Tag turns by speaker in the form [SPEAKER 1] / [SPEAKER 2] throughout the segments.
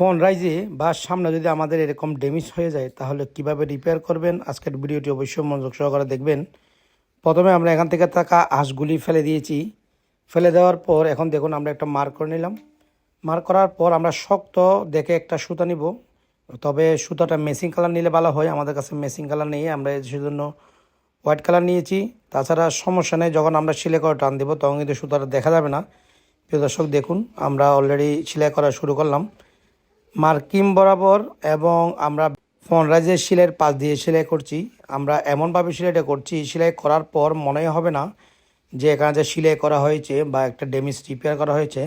[SPEAKER 1] Phone রাইজে বা সামনে যদি আমাদের এরকম ড্যামেজ হয়ে যায়, তাহলে কীভাবে রিপেয়ার করবেন? আজকের ভিডিওটি অবশ্যই মনোযোগ সহকারে দেখবেন। প্রথমে আমরা এখান থেকে থাকা আঁশগুলি ফেলে দিয়েছি। ফেলে দেওয়ার পর এখন দেখুন আমরা একটা মার্ক করে নিলাম। মার্ক করার পর আমরা শক্ত দেখে একটা সুতা নিব। তবে সুতাটা মেসিং কালার নিলে ভালো হয়। আমাদের কাছে মেসিং কালার নেই। আমরা সেজন্য হোয়াইট কালার নিয়েছি। তাছাড়া সমস্যা নেই, যখন আমরা সেলাই করে টান দেবো, তখন কিন্তু সুতাটা দেখা যাবে না। প্রিয় দর্শক, দেখুন, আমরা অলরেডি সেলাই করা শুরু করলাম। মার্কিং বরাবর এবং আমরা ফনরাইজের সেলাইয়ের পাশ দিয়ে সেলাই করছি। আমরা এমনভাবে সেলাইটা করছি, সেলাই করার পর মনে হবে না যে এখানে যে সেলাই করা হয়েছে বা একটা ড্যামেজ রিপেয়ার করা হয়েছে।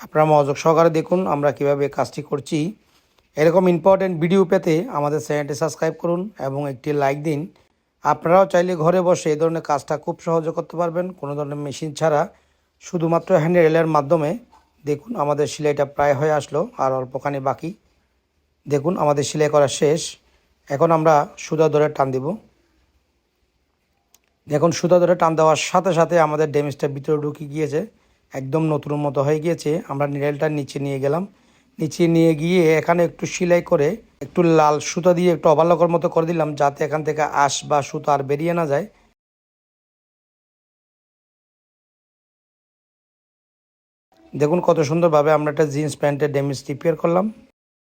[SPEAKER 1] আপনারা মনোযোগ সহকারে দেখুন আমরা কীভাবে কাজটি করছি। এরকম ইম্পর্টেন্ট ভিডিও পেতে আমাদের চ্যানেলটি সাবস্ক্রাইব করুন এবং একটি লাইক দিন। আপনারাও চাইলে ঘরে বসে এই ধরনের কাজটা খুব সহজে করতে পারবেন। কোনো ধরনের মেশিন ছাড়া, শুধুমাত্র হ্যান্ডেলের মাধ্যমে। দেখুন, আমাদের সেলাইটা প্রায় হয়ে আসলো, আর অল্পখানি বাকি। দেখুন, আমাদের সেলাই করা শেষ। এখন আমরা সুতা ধরে টান দিব। দেখুন, সুতা ধরে টান দেওয়ার সাথে সাথে আমাদের ড্যামেজটা ভিতরে ঢুকে গিয়েছে। একদম নতুন মতো হয়ে গিয়েছে। আমরা নিডেলটা নিচে নিয়ে গেলাম। নিচে নিয়ে গিয়ে এখানে একটু সেলাই করে একটু লাল সুতা দিয়ে একটু অবালকর মতো করে দিলাম, যাতে এখান থেকে আঁশ বা সুতা আর বেরিয়ে না যায়। দেখুন কত সুন্দরভাবে আমরা একটা জিন্স প্যান্টের ড্যামেজ রিপেয়ার করলাম।